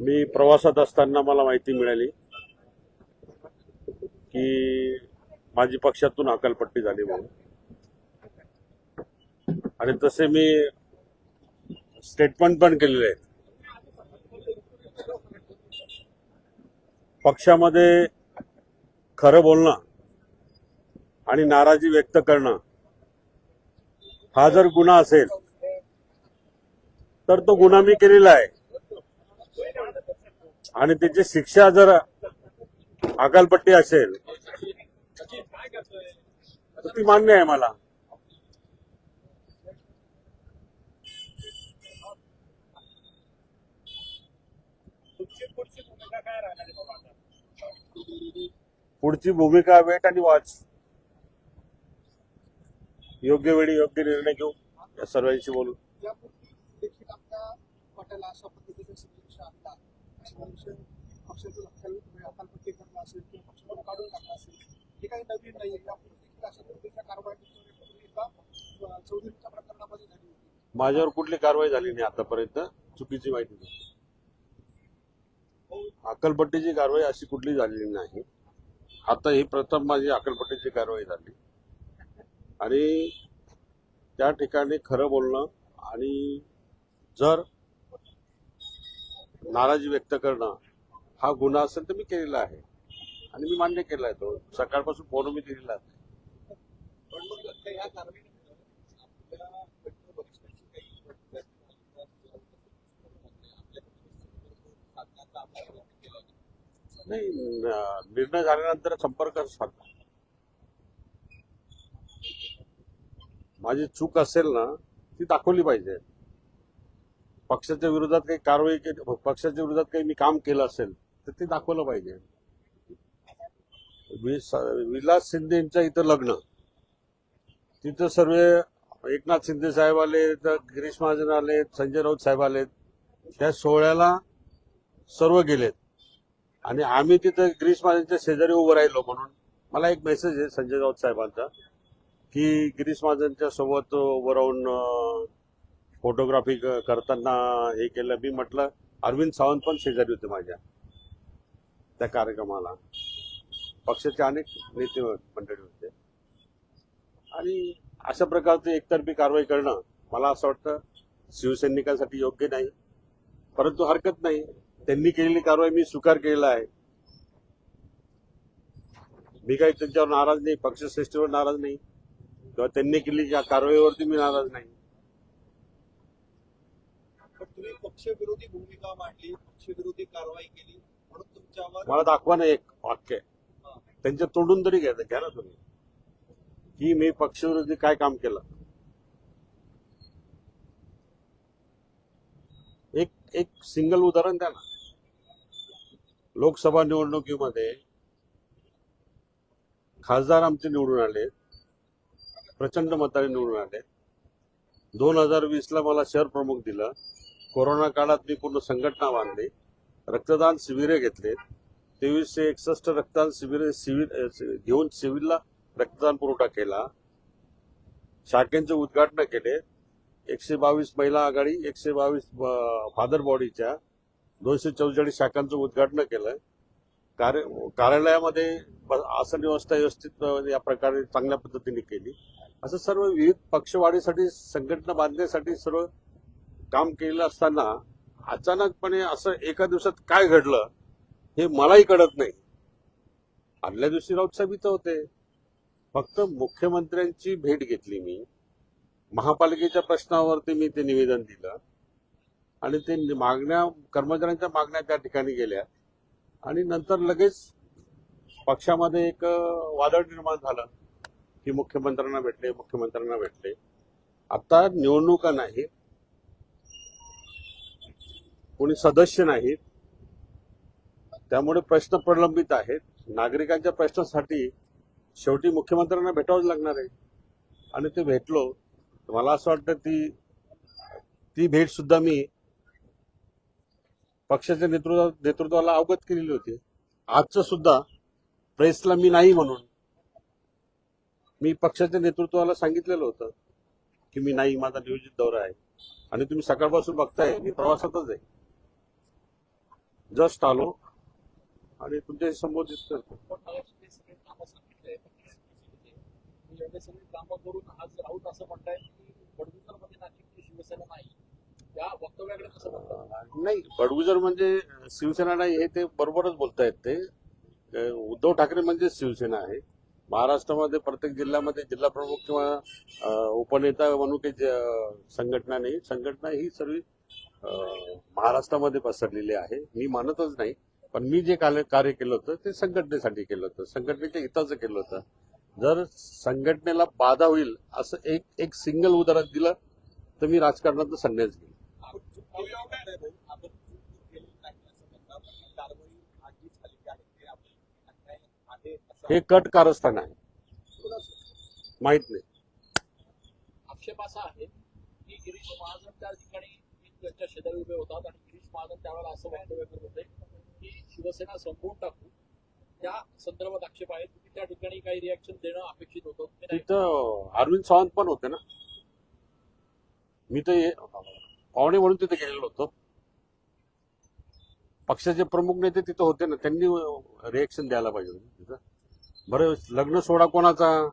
मी प्रवासात असताना मला माहिती मिळाली की माझी पक्षातून अकालपट्टी झाली म्हणून. आणि तसे मी स्टेटमेंट पण केलेले आहेत. पक्षामध्ये खरं बोलणं आणि नाराजी व्यक्त करणं हा जर गुन्हा असेल तर तो गुन्हा मी केलेला आहे. आणि त्याची शिक्षा जर अकालपट्टी असेल तर ती मान्य आहे मला. पुढची भूमिका पुढची भूमिका वेट आणि वॉच. योग्य वेळी योग्य निर्णय घेऊ या सर्वांशी बोलू यापूर्वी देखील आपल्या पटाला अशा पद्धतीचा संदेश आणला अशा विषय पक्षाचं अकाल अकालपट्टी करणं असेल किंवा पक्षाला काढून टाकणं असेल हे काही नवीन नाही आहे यापूर्वी देखील अशा पद्धतीच्या कारवाई एका चौधरीच्या प्रकरणामध्ये झाली होती. माझ्यावर कुठली कारवाई झाली नाही आतापर्यंत? चुकीची माहिती दिली. अक्कलपट्टीची कारवाई अशी कुठली झालेली नाही. आता ही प्रथम माझी अकलपट्टीची कारवाई झाली. आणि त्या ठिकाणी खरं बोलणं आणि जर नाराजी व्यक्त करणं हा गुन्हा असेल तर मी केलेला आहे. आणि मी मान्य केला आहे तो. सकाळपासून फोन मी दिलेला आहे. नाही निर्णय झाल्यानंतर संपर्क साधला माझी चूक असेल ना ती दाखवली पाहिजे. पक्षाच्या विरोधात काही कारवाई केली पक्षाच्या विरोधात काही मी काम केलं असेल तर ते दाखवलं पाहिजे. वि- विलास शिंदे यांच्या इथं लग्न. तिथं सर्व एकनाथ शिंदे साहेब आले तर गिरीश महाजन आले संजय राऊत साहेब आले त्या सोहळ्याला सर्व गेलेत. आणि आम्ही तिथं गिरीश महाजनच्या शेजारी उभं राहिलो म्हणून मला एक मेसेज आहे संजय राऊत साहेबांचा की गिरीश महाजनच्या सोबत उभं राहून फोटोग्राफी करताना हे केलं. मी म्हटलं अरविंद सावंत पण शेजारी होते माझ्या त्या कार्यक्रमाला. पक्षाचे अनेक नेते मंडळी होते. आणि अशा प्रकारची एकतर्फी कारवाई करणं मला असं वाटतं शिवसैनिकांसाठी योग्य नाही. परंतु हरकत नाही. त्यांनी केलेली कारवाई मी स्वीकार केलेला आहे. मी काही त्यांच्यावर नाराज नाही. पक्षश्रेष्ठीवर नाराज नाही. किंवा त्यांनी केलेली कारवाईवरती मी नाराज नाही पण तुम्ही पक्षविरोधी भूमिका मांडली पक्षविरोधी कारवाई केली म्हणून तुमच्यावर मला दाखवा ना एक वाक्य. त्यांच्या तोडून तरी घ्या घ्या ना तुम्ही. की मी पक्षविरोधी काय काम केलं? एक एक सिंगल उदाहरण द्या ना. लोकसभा निवडणुकीमध्ये खासदार आमचे निवडून आले प्रचंड मताने निवडून आले. दोन हजार वीस ला मला शहर प्रमुख दिलं. कोरोना काळात मी पूर्ण संघटना बांधली रक्तदान शिबिरे घेतले. तेवीसशे एकसष्ट रक्तदान शिबिरे शिबिर घेऊन सिव्हिलला रक्तदान पुरवठा केला. शाखेंचे उद्घाटन केले. एकशे बावीस महिला आघाडी एकशे बावीस फादर बॉडीच्या दोनशे चौवेचाळीस शाखांचं उद्घाटन केलं. कार्य कार्यालयामध्ये आसन व्यवस्था व्यवस्थित या प्रकारे चांगल्या पद्धतीने केली. असं सर्व विविध पक्षवाढीसाठी संघटना बांधण्यासाठी सर्व काम केलेलं असताना अचानकपणे असं एका दिवसात काय घडलं हे मलाही कळत नाही. आदल्या दिवशी राऊत साहेब इथं होते. फक्त मुख्यमंत्र्यांची भेट घेतली मी. महापालिकेच्या प्रश्नावरती मी ते निवेदन दिलं. आणि ते मागण्या कर्मचाऱ्यांच्या मागण्या त्या ठिकाणी गेल्या. आणि नंतर लगेच पक्षामध्ये एक वादळ निर्माण झालं की मुख्यमंत्र्यांना भेटले मुख्यमंत्र्यांना भेटले. आता निवडणुका नाहीत. कोणी सदस्य नाहीत. त्यामुळे प्रश्न प्रलंबित आहेत. नागरिकांच्या प्रश्नासाठी शेवटी मुख्यमंत्र्यांना भेटावंच लागणार आहे. आणि ते भेटलो तर मला असं वाटतं ती ती भेट सुद्धा मी पक्षाच्या नेतृत्व नेतृत्वाला अवगत केलेली होती. आजचं सुद्धा प्रेसला मी नाही म्हणून मी पक्षाच्या नेतृत्वाला सांगितलेलं होतं की मी नाही माझा नियोजित दौरा आहे. आणि तुम्ही सकाळपासून बघताय मी प्रवासातच आहे. जस्ट आलो आणि तुमच्याशी संबोधित करतो नाही बडगुजर म्हणजे शिवसेना नाही हे ते बरोबरच बोलतायत ते. उद्धव ठाकरे म्हणजे शिवसेना आहे. महाराष्ट्रामध्ये प्रत्येक जिल्ह्यामध्ये जिल्हा प्रमुख किंवा उपनेता म्हणून काही संघटना नाही. संघटना ही सर्व महाराष्ट्रामध्ये पसरलेली आहे. मी मानतच नाही पण मी जे कार्य कार्य केलं होतं ते संघटनेसाठी केलं होतं. संघटनेच्या हिताचं केलं होतं. जर संघटनेला बाधा होईल असं एक एक सिंगल उदाहरण दिलं तर मी राजकारणात संन्यास घेईल हे कट कारस्थान आहे. माहीत नाही. आक्षेप असा आहे की गिरीश महाजन त्या ठिकाणी त्यांच्या शेजारी उभे होतात आणि गिरीश महाजन त्यावेळेला असं वक्तव्य करत होते की शिवसेना संपवून टाकू. त्या संदर्भात आक्षेप आहेत. की त्या ठिकाणी काही रिॲक्शन देणं अपेक्षित होतं. तिथं अरविंद सावंत पण होते ना. मी तर पाहुणे म्हणून तिथे गेलेलो होतो. पक्षाचे प्रमुख नेते तिथं होते ना. त्यांनी रिएक्शन द्यायला पाहिजे तिथं. बरं लग्न सोहळा कोणाचा?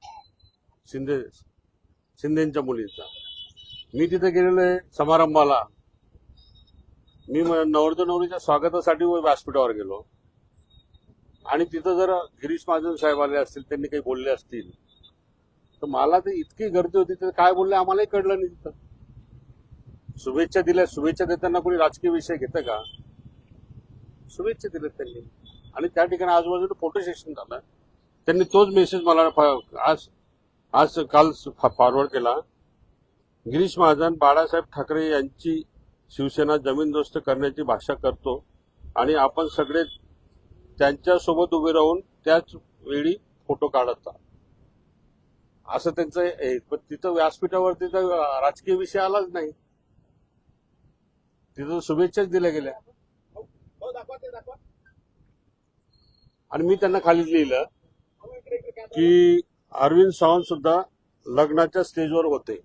शिंदे शिंदेच्या मुलीचा. मी तिथे गेलेलो आहे समारंभाला. मी म- नवरदेव नवरीच्या स्वागतासाठी व्यासपीठावर गेलो. आणि तिथं जर गिरीश महाजन साहेब आले असतील त्यांनी काही बोलले असतील तर मला ते इतकी गर्दी होती तर काय बोलले आम्हालाही कळलं नाही तिथं. शुभेच्छा दिल्या शुभेच्छा देताना कोणी राजकीय विषय घेतं का? शुभेच्छा दिल्यात त्यांनी. आणि त्या ठिकाणी आजूबाजूला फोटो सेशन झालं. त्यांनी तोच मेसेज मला फ- आज आज काल फॉरवर्ड केला. गिरीश महाजन बाळासाहेब ठाकरे यांची शिवसेना जमीनदोस्त करण्याची भाषा करतो आणि आपण सगळे त्यांच्यासोबत उभे राहून त्याच वेळी फोटो काढत. असं त्यांचं पण तिथं व्यासपीठावरती तर राजकीय विषय आलाच नाही. तिथं शुभेच्छाच दिल्या गेल्या. आणि मी त्यांना खाली लिहिलं की अरविंद सावंत सुद्धा लग्नाच्या स्टेजवर होते.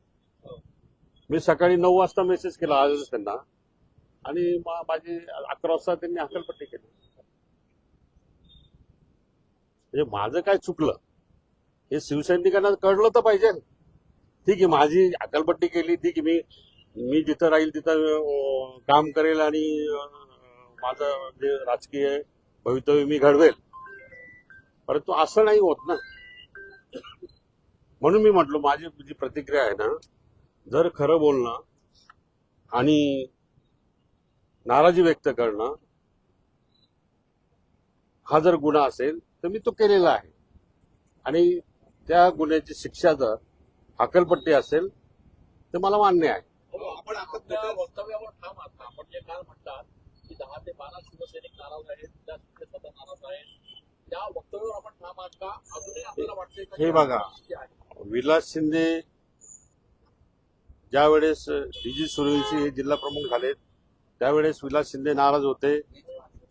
मी सकाळी नऊ वाजता मेसेज केला आजच त्यांना. आणि माझी अकरा वाजता त्यांनी हकलपट्टी केली. म्हणजे माझं काय चुकलं? हे शिवसैनिकांना कळलं तर पाहिजे. ठीक आहे माझी अकलपट्टी केली. ठीक आहे मी मी जिथं राहील तिथं काम करेल आणि माझं जे राजकीय भवितव्य मी घडवेल. परंतु असं नाही होत ना. म्हणून मी म्हटलो माझी जी प्रतिक्रिया आहे ना जर खरं बोलणं आणि नाराजी व्यक्त करणं हा जर गुन्हा असेल तर मी तो केलेला आहे. आणि त्या गुन्ह्याची शिक्षा जर हकलपट्टी असेल तर मला मान्य आहे. हो, आपण वक्तव्यावर ठाम आहात आपण जे काल म्हणतात की दहा ते बारा शिवसैनिक नाराज आहेत त्या नाराज आहेत. त्या वक्तव्यावर आपण ठाम आहात का? अजूनही आपल्याला वाटतंय का हे बघा. विलास शिंदे ज्या वेळेस डीजी सूर्यवंशी हे जिल्हा प्रमुख झाले त्यावेळेस विलास शिंदे नाराज होते.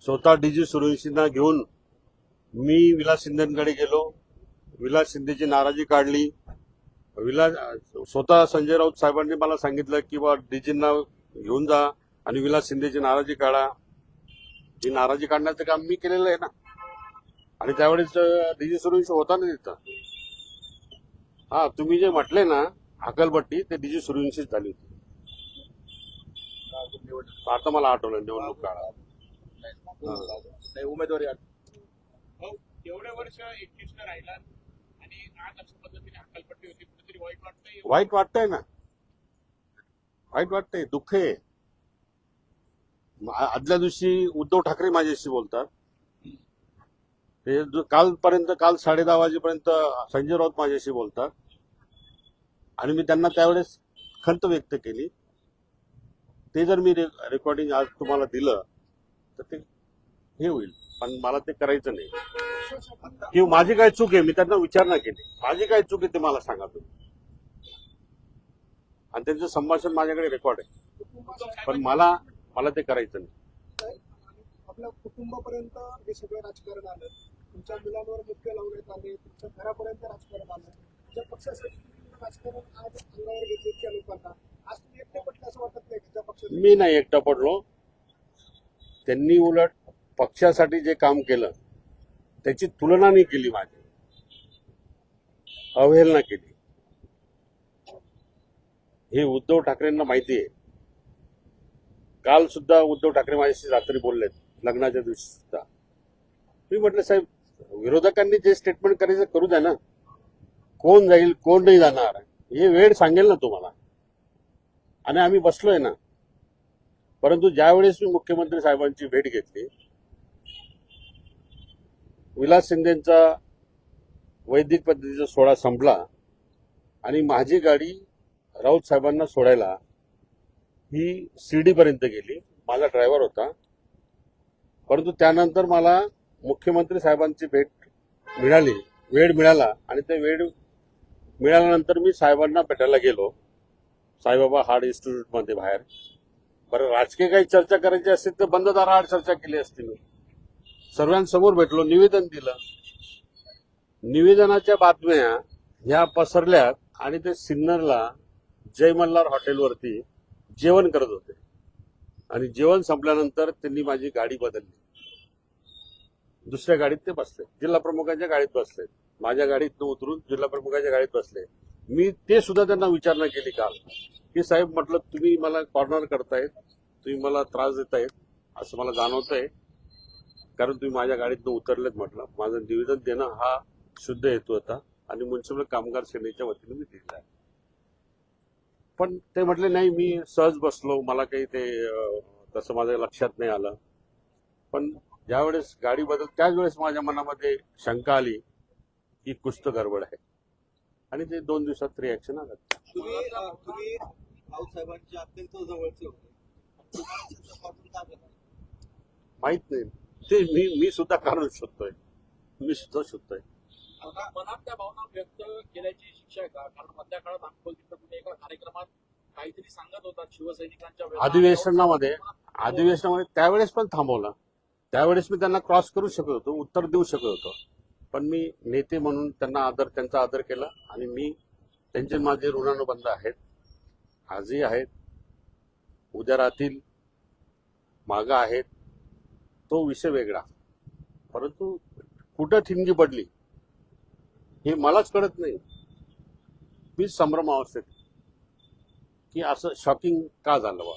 स्वतः डीजी सूर्यवंशींना घेऊन मी विलास शिंदेकडे गेलो. विलास शिंदेची नाराजी काढली. विलास स्वतः संजय राऊत साहेबांनी मला सांगितलं की बा डीजींना घेऊन जा आणि विलास शिंदेची नाराजी काढा. ही नाराजी काढण्याचं काम मी केलेलं आहे ना. आणि त्यावेळेस डीजी सूर्यवंशी होता ना तिथं. हा तुम्ही जे म्हटले ना अकलपट्टी ते डीजी सूर्यवंशीच झाली होती. आता मला आठवलं निवडणूक काळात. हा. उमेदवारी हो, एवढे वर्ष एकटीच राहिला आणि आज अशा पद्धतीने हकालपट्टी होती कुठेतरी वाईट वाटतंय. वाईट वाटतंय ना. वाईट वाटतंय दुःख आहे. आदल्या दिवशी उद्धव ठाकरे माझ्याशी बोलतात. ते कालपर्यंत काल साडे दहा वाजेपर्यंत संजय राऊत माझ्याशी बोलतात. आणि मी त्यांना त्यावेळेस खंत व्यक्त केली. ते जर मी रे- रेकॉर्डिंग आज तुम्हाला दिलं तर ते हे होईल. पण मला ते करायचं नाही. किंवा माझी काय चूक आहे मी त्यांना विचारणा केली. माझी काय चूक आहे ते मला सांगा तुम्ही. आणि त्यांचं संभाषण माझ्याकडे रेकॉर्ड आहे. पण मला मला ते करायचं नाही. आपल्या कुटुंबापर्यंत हे सगळं राजकारण आलं. तुमच्या मुलांवर मुख्य लावण्यात आले. तुमच्या घरापर्यंत राजकारण आलं. तुमच्या पक्षासाठी राजकारण आज अंगावर घेतले लोकांना आज तुम्ही एकटे असं वाटत नाही का मी नाही एकटा पडलो त्यांनी उलट पक्षासाठी जे काम केलं त्याची तुलना नाही केली माझी. अवहेलना केली. हे उद्धव ठाकरेंना माहिती आहे. काल सुद्धा उद्धव ठाकरे माझ्याशी रात्री बोललेत लग्नाच्या दिवशी सुद्धा. मी म्हटलं साहेब विरोधकांनी जे स्टेटमेंट करायचं करू द्या ना. कोण जाईल कोण नाही जाणार हे वेळ सांगेल ना तुम्हाला. आणि आम्ही बसलोय ना. परंतु ज्यावेळेस मी मुख्यमंत्री साहेबांची भेट घेतली विलास शिंदेचा वैदिक पद्धतीचा सोहळा संपला आणि माझी गाडी राऊत साहेबांना सोडायला ही शिर्डी पर्यंत गेली. माझा ड्रायव्हर होता. परंतु त्यानंतर मला मुख्यमंत्री साहेबांची भेट मिळाली वेळ मिळाला आणि ते वेळ मिळाल्यानंतर मी साहेबांना भेटायला गेलो. साईबाबा हार्ड इन्स्टिट्यूटमध्ये बाहेर. बरं राजकीय काही चर्चा करायची असेल तर बंद दाराआड चर्चा केली असती मी. सर्वांसमोर भेटलो निवेदन दिलं. निवेदनाच्या बातम्या ह्या पसरल्यात आणि ते सिन्नरला जय मल्हार हॉटेलवरती जेवण करत होते. आणि जेवण संपल्यानंतर त्यांनी माझी गाडी बदलली. दुसऱ्या गाडीत ते बसले. जिल्हा प्रमुखांच्या गाडीत बसले. माझ्या गाडीत उतरून जिल्हा प्रमुखाच्या गाडीत बसले. मी ते सुद्धा त्यांना विचारणा केली काल की साहेब म्हटलं तुम्ही मला कॉर्नर करतायत तुम्ही मला त्रास देतायत असं मला जाणवत आहे कारण तुम्ही माझ्या गाडीतनं उतरलेत म्हटलं. माझं निवेदन देणं हा शुद्ध हेतू होता आणि म्युन्सिपल कामगार सेनेच्या वतीने मी दिला आहे. पण ते म्हटले नाही मी सहज बसलो. मला काही ते तसं माझ्या लक्षात नाही आलं. पण ज्यावेळेस गाडी बदल त्याच वेळेस माझ्या मनामध्ये शंका आली. की कुछ तो गडबड आहे. आणि ते दोन दिवसात रिॲक्शन आलं? माहीत नाही. ते मी मी सुद्धा कारण शोधतोय. मी सुद्धा शोधतोय. मनात त्या भावना व्यक्त केल्याची शिक्षा आहे का? कारण मधल्या काळात अकोल तिथं तुम्ही एका कार्यक्रमात काहीतरी सांगत होता शिवसैनिकांच्या. अधिवेशनामध्ये अधिवेशनामध्ये त्यावेळेस पण थांबवलं. त्यावेळेस मी त्यांना क्रॉस करू शकत होतो उत्तर देऊ शकत होतो. पण मी नेते म्हणून त्यांना आदर त्यांचा आदर केला आणि मी त्यांचे माझे ऋणानुबंध आहेत आजही आहेत उद्या राहतील मागं आहेत तो विषय वेगळा. परंतु कुठं थिंगी पडली हे मलाच कळत नाही. मी संभ्रम अवस्थेत की असं शॉकिंग का झालं बा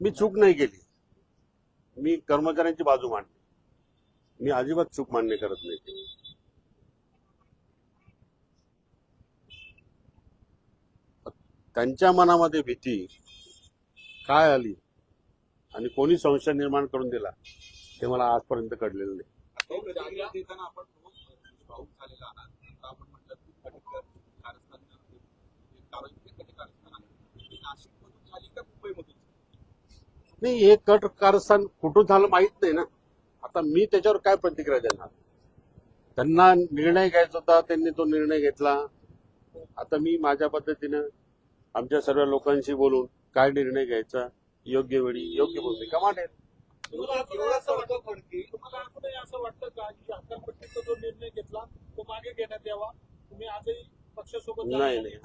मी चूक नाही केली. मी कर्मचाऱ्यांची बाजू मांडली. मी अजिबात चूक मान्य करत नाही. त्यांच्या मनामध्ये भीती काय आली आणि कोणी संशय निर्माण करून दिला ते मला आजपर्यंत कळलेलं नाही. का मुंबईमधून? नाही हे कट कारस्थान कुठून झालं माहीत नाही ना. आता मी त्याच्यावर काय प्रतिक्रिया देणार? त्यांना निर्णय घ्यायचा होता त्यांनी तो निर्णय घेतला. आता मी माझ्या पद्धतीनं आमच्या सर्व लोकांशी बोलून काय निर्णय घ्यायचा योग्य वेळी योग्य भूमिका मांडेल असं वाटतं का की जो निर्णय घेतला तो मागे घेण्यात यावा? तुम्ही आजही नाही, नाही.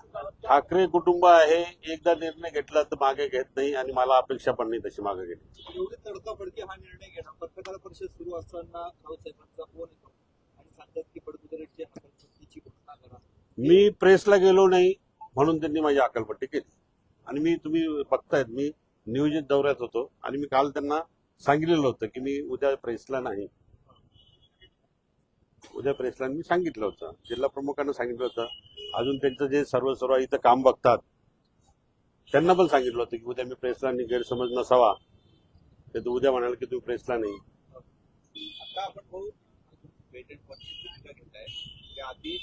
ठाकरे कुटुंब आहे एकदा निर्णय घेतला तर मागे घेत नाही आणि मला अपेक्षा पण नाही तशी मागे घेण्याची. एवढी तडकाफडकी हा निर्णय घेणं पत्रकार परिषद सुरू असताना साहेबांचा फोन येतो आणि सांगतात की हकालपट्टीची घोषणा करा. मी प्रेसला गेलो नाही म्हणून त्यांनी माझी अकलपट्टी केली. आणि मी तुम्ही बघतायत मी नियोजित दौऱ्यात होतो आणि मी काल त्यांना सांगितलेलं होतं की मी उद्या प्रेसला नाही. उद्या प्रेसला मी सांगितलं होतं. जिल्हा प्रमुखांना सांगितलं होतं. अजून त्यांचं जे सर्व सर्व इथं काम बघतात त्यांना पण सांगितलं होतं की उद्या मी प्रेसला गैरसमज नसावा. ते तर उद्या म्हणाल की तुम्ही प्रेसला नाही. आता आपण भाऊ आधी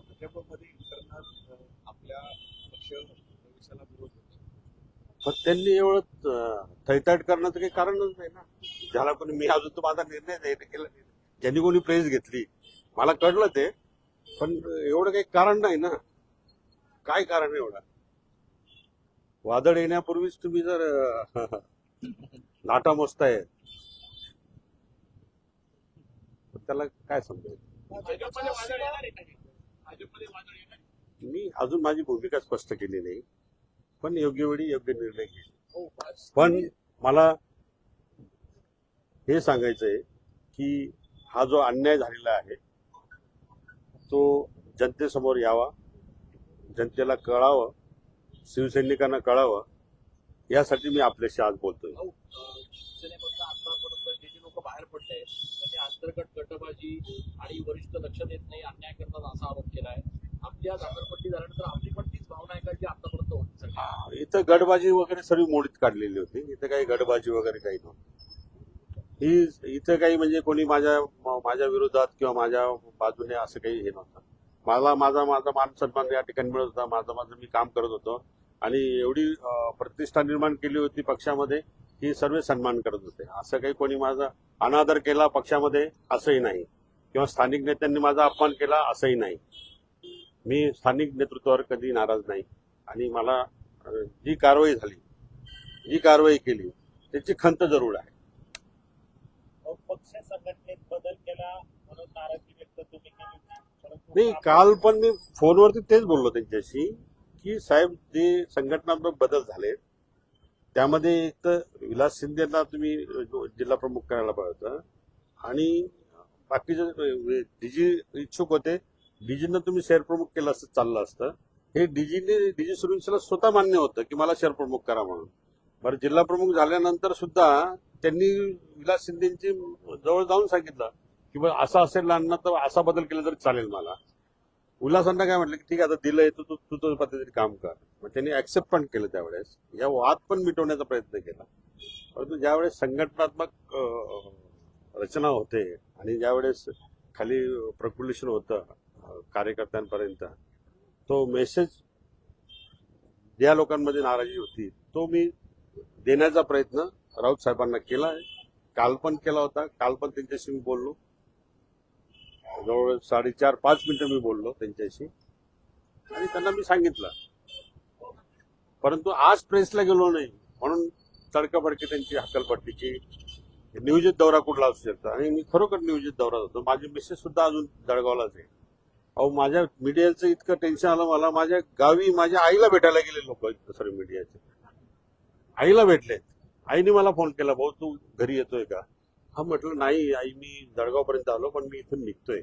भाजपमध्ये इंटरनल आपल्या पक्ष प्रवेशाला विरोध होते. पण त्यांनी एवढं थैताट करण्याचं काही कारणच नाही ना. ज्याला कोणी मी अजून तो माझा निर्णय नाही केला. ज्यांनी कोणी प्रेस घेतली. मला कळलं ते पण एवढं काही कारण नाही ना. काय कारण आहे एवढं? वादळ येण्यापूर्वीच तुम्ही जर लाटा मोजताय तर त्याला काय आहे आहे? मी अजून माझी भूमिका स्पष्ट केली नाही पण योग्य वेळी योग्य निर्णय घेईल. हो, पण मला हे सांगायचं आहे की हा जो अन्याय झालेला आहे तो जनतेसमोर यावा जनतेला कळावं शिवसैनिकांना कळावं यासाठी मी आपल्याशी आज बोलतोय. बाहेर पडले अंतर्गत गटबाजी आणि वरिष्ठ लक्ष देत नाही अन्याय करतात असा आरोप आपल्या झाकरपट्टी झाल्यानंतर आपली पण तीच भावना आहे का जी आतापर्यंत होती सगळी? इथं गडबाजी वगैरे सर्व मोडीत काढलेली होती इथं काही गडबाजी वगैरे काही नव्हती. ही इथं काही म्हणजे कोणी माझ्या म- माझ्या विरोधात किंवा माझ्या बाजूने असं काही हे नव्हतं. मला माझा माझा मान सन्मान या ठिकाणी मिळत होता. माझं माझं मी काम करत होतो. आणि एवढी प्रतिष्ठा निर्माण केली होती पक्षामध्ये की सर्व सन्मान करत होते. असं काही कोणी माझा अनादर केला पक्षामध्ये असंही नाही. किंवा स्थानिक नेत्यांनी माझा अपमान केला असंही नाही. मी स्थानिक नेतृत्वावर कधी नाराज नाही. आणि मला जी कारवाई झाली जी कारवाई केली त्याची खंत जरूर आहे. पक्ष संघटनेत बदल केला म्हणून नाराजी व्यक्त तुम्ही केली होती. परंतु नाही काल पण मी फोनवरती तेच बोललो त्यांच्याशी की साहेब जे संघटनात्मक बदल झाले त्यामध्ये एक तर विलास शिंदेना तुम्ही जिल्हा प्रमुख करायला पाहिजे होतं. आणि बाकीचे डीजी इच्छुक होते डीजीनं तुम्ही शहर प्रमुख केलं असतं चाललं असतं. हे डीजीने डीजी सुरक्षेला स्वतः मान्य होतं की मला शहर प्रमुख करा म्हणून. बरं जिल्हा प्रमुख झाल्यानंतर सुद्धा त्यांनी विलास शिंदेची जवळ जाऊन सांगितलं की बरं असं असेल अण्णा तर असा बदल केला तरी चालेल मला. उल्हासांना काय म्हटलं की ठीक आहे आता दिलंय तू तू तू तुझ्या पद्धतीने काम कर. मग त्यांनी ऍक्सेप्ट पण केलं त्यावेळेस. या वाद पण मिटवण्याचा प्रयत्न केला. परंतु ज्यावेळेस संघटनात्मक रचना होते आणि ज्यावेळेस खाली प्रक्युलेशन होतं कार्यकर्त्यांपर्यंत तो मेसेज ज्या लोकांमध्ये नाराजी होती तो मी देण्याचा प्रयत्न राऊत साहेबांना केला आहे. काल पण केला होता. काल पण त्यांच्याशी मी बोललो. जवळ साडेचार पाच मिनिटं मी बोललो त्यांच्याशी. आणि त्यांना मी सांगितलं. परंतु आज प्रेसला गेलो नाही. म्हणून तडकाफडकी त्यांची हकलपट्टीची नियोजित दौरा कुठला असू शकतो? आणि मी खरोखर नियोजित दौरा होतो माझी मिसेस सुद्धा अजून जळगावलाच आहे अहो माझ्या मीडियाचं इतकं टेन्शन आलं मला. माझ्या गावी माझ्या आईला भेटायला गेले लोक सॉरी मीडियाचे. आईला भेटले. आईने मला फोन केला भाऊ तू घरी येतोय का? हा म्हटलं नाही आई मी जळगाव पर्यंत आलो पण मी इथून निघतोय.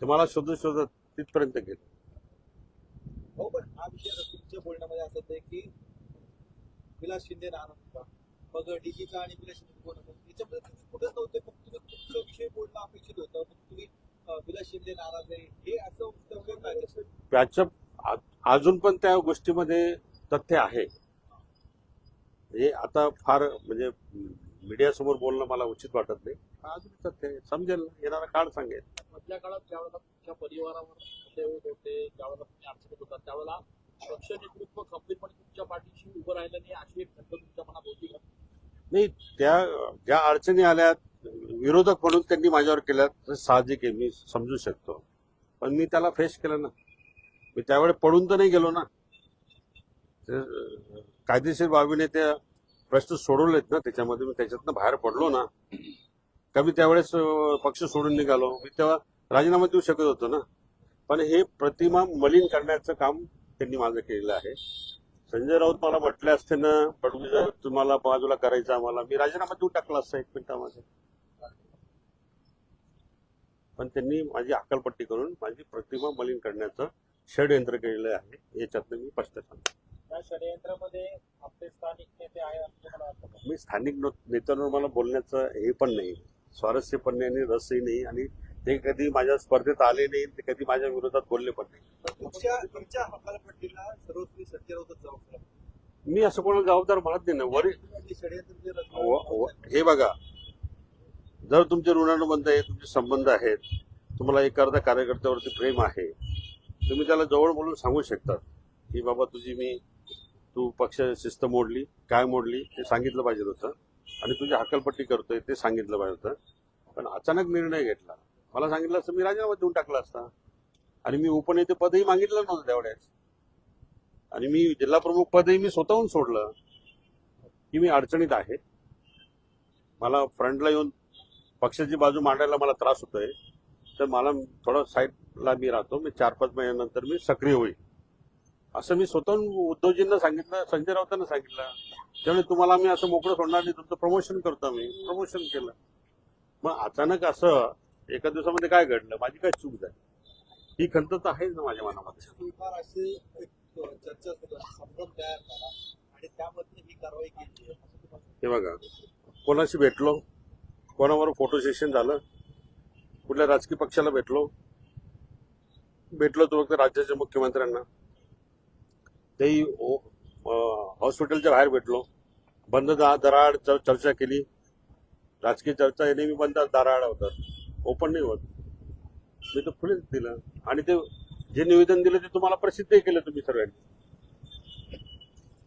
तर मला शोधत शोधत तिथपर्यंत गेलो. हो पण हा विषय तुमच्या बोलण्यामध्ये असं होतं की विलास शिंदे राहणार होता. मग डीजीचा आणि विलास शिंदे बोलत होते? त्याच्यामध्ये तुम्ही कुठेच नव्हते तुम्ही विषयी बोलणं अपेक्षित होतं. मग तुम्ही विलास शिंदे नाराज आहे हे असं वक्तव्य काय? त्याच्या अजून पण त्या गोष्टीमध्ये तथ्य आहे. हे आता फार म्हणजे मीडिया समोर बोलणं मला उचित वाटत नाही. अजून तथ्य समजेल येणारा काळ सांगेल. मधल्या काळात ज्यावेळेला तुमच्या परिवारावर होत ज्यावेळेला तुम्ही अडचणीत होता त्यावेळेला पक्ष नेतृत्व खंबीरपणे तुमच्या पाठीशी उभं राहिलं नाही अशी एक खंत तुमच्या मनात होती का? नाही त्या ज्या अडचणी आल्या विरोधक म्हणून त्यांनी माझ्यावर केल्या तर साहजिक आहे मी समजू शकतो. पण मी त्याला फेस केलं ना. मी त्यावेळेस पडून तर नाही गेलो ना. कायदेशीर बाबीने ते प्रश्न सोडवलेत ना त्याच्यामध्ये मी त्याच्यातनं बाहेर पडलो ना कमी मी त्यावेळेस पक्ष सोडून निघालो. मी तेव्हा राजीनामा देऊ शकत होतो ना. पण हे प्रतिमा मलिन करण्याचं काम त्यांनी माझं केलेलं आहे. संजय राऊत मला म्हटले असते ना पडवी तुम्हाला बाजूला करायचं आम्हाला. मी राजीनामा देऊ टाकला असता एक मिनिटामध्ये. पण त्यांनी माझी अक्कलपट्टी करून माझी प्रतिमा मलिन करण्याचं षडयंत्र केलेलं आहे. याच्यातनं मी स्पष्ट सांगतो. मी स्थानिक नेत्यांवर मला बोलण्याचं हे पण नाही. स्वारस्य पण नाही आणि रसही नाही आणि ते कधी माझ्या स्पर्धेत आले नाही ते कधी माझ्या विरोधात बोलले पण नाही. मी असं कोणाला जबाबदार म्हणत नाही ना. वरील तुम्ही षडयंत्र जे व- रचलं- व- हे बघा. जर तुमचे ऋणानुबंध आहे तुमचे संबंध आहेत तुम्हाला एखाद्या कार्यकर्त्यावरती प्रेम आहे तुम्ही त्याला जवळ बोलून सांगू शकतात की बाबा तुझी मी तू पक्ष शिस्त मोडली काय मोडली ते सांगितलं पाहिजे होतं. आणि तुझी हकलपट्टी करतोय ते सांगितलं पाहिजे होतं. पण अचानक निर्णय घेतला. मला सांगितलं असतं मी राजीनामा देऊन टाकला असता. आणि मी उपनेते पदही मागितलं नव्हतं तेवढ्याच. आणि मी जिल्हा प्रमुख पदही मी स्वतःहून सोडलं. की मी अडचणीत आहे. मला फ्रंटला येऊन पक्षाची बाजू मांडायला मला त्रास होतोय. तर मला थोडं साईडला मी राहतो. मी चार पाच महिन्यानंतर मी सक्रिय होईल. असं मी स्वतःहून उद्धवजींना सांगितलं संजय राऊतांना सांगितलं. त्यामुळे तुम्हाला आम्ही असं मोकळं सोडणार नाही तुमचं प्रमोशन करतो आम्ही. प्रमोशन केलं. मग अचानक असं एका दिवसामध्ये काय घडलं? माझी काय चूक झाली? ही खंत तर आहेच ना माझ्या मनामध्ये. ही हे बघा कोणाशी भेटलो? कोणावर फोटो सेशन झालं? कुठल्या राजकीय पक्षाला भेटलो? भेटलो तो फक्त राज्याच्या मुख्यमंत्र्यांना. तेही हॉस्पिटलच्या बाहेर भेटलो. बंद दराड चर्चा केली. राजकीय चर्चा नेहमी बंद दाराड होतात. ओपन नाही होत. मी तर फुलेच दिलं. आणि ते जे निवेदन दिलं ते तुम्हाला प्रसिद्धही केलं तुम्ही सर्वांनी.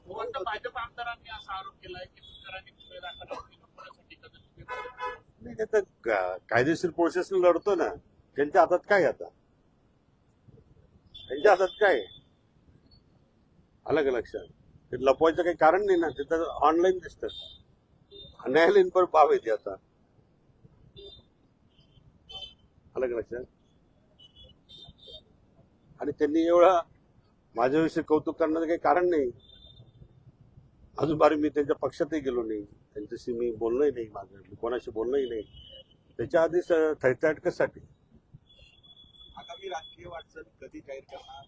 फक्त भाजप आमदारांनी असा आरोप केलाय की तुकारांनी गुन्हे दाखल करण्यासाठी कदाचित नाही ते तर कायदेशीर प्रोसेस लढतो ना. त्यांच्या हातात काय आता? त्यांच्या हातात काय? आहे? आलं का लक्षात ते लपवायचं काही कारण नाही ना ते तर ऑनलाईन दिसतं. न्यायालयीन पण बाब येते आता. आलं का लक्षात आणि त्यांनी एवढा माझ्याविषयी कौतुक करण्याचं काही कारण नाही. अजून बारी मी त्यांच्या पक्षातही गेलो नाही. त्यांच्याशी मी बोललोही नाही माझं मी कोणाशी बोललोही नाही. त्याच्या आधीच थैताट कशासाठी आगामी राजकीय वाटचाल कधी जाहीर करणार?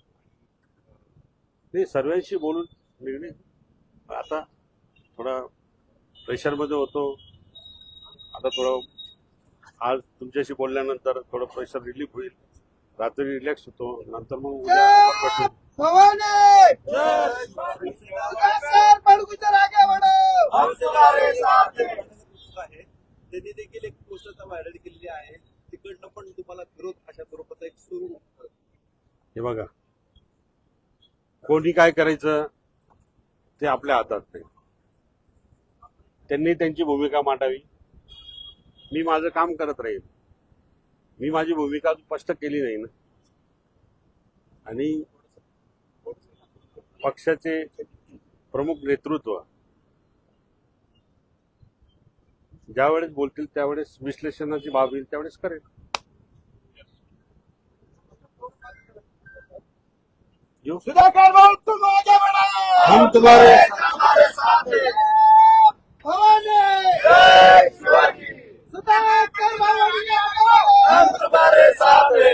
नाही सर्वांशी बोलून निर्णय आता थोडा प्रेशरमध्ये होतो. आता थोडं आज तुमच्याशी बोलल्यानंतर थोडं प्रेशर रिलीफ होईल. रात्री रिलॅक्स होतो. नंतर मग उद्या भेटू. आहे त्यांनी देखील एक पोस्ट आता व्हायरल केलेली आहे. तिकडनं पण तुम्हाला विरोध अशा स्वरूपाचा एक सुरू हे बघा कोणी काय करायचं? ते आपल्या हातात नाही. त्यांनी त्यांची भूमिका मांडावी. मी माझं काम करत राहील. मी माझी भूमिका स्पष्ट केली नाही ना. आणि पक्षाचे प्रमुख नेतृत्व ज्यावेळेस बोलतील त्यावेळेस विश्लेषणाची बाब येईल त्यावेळेस करेल. जो सुधाकर बाबू तुम आगे बढ़ाओ हम तुम्हारे हमारे साथ. हैं सुधाकर बाबू हम तुम्हारे साथ. हैं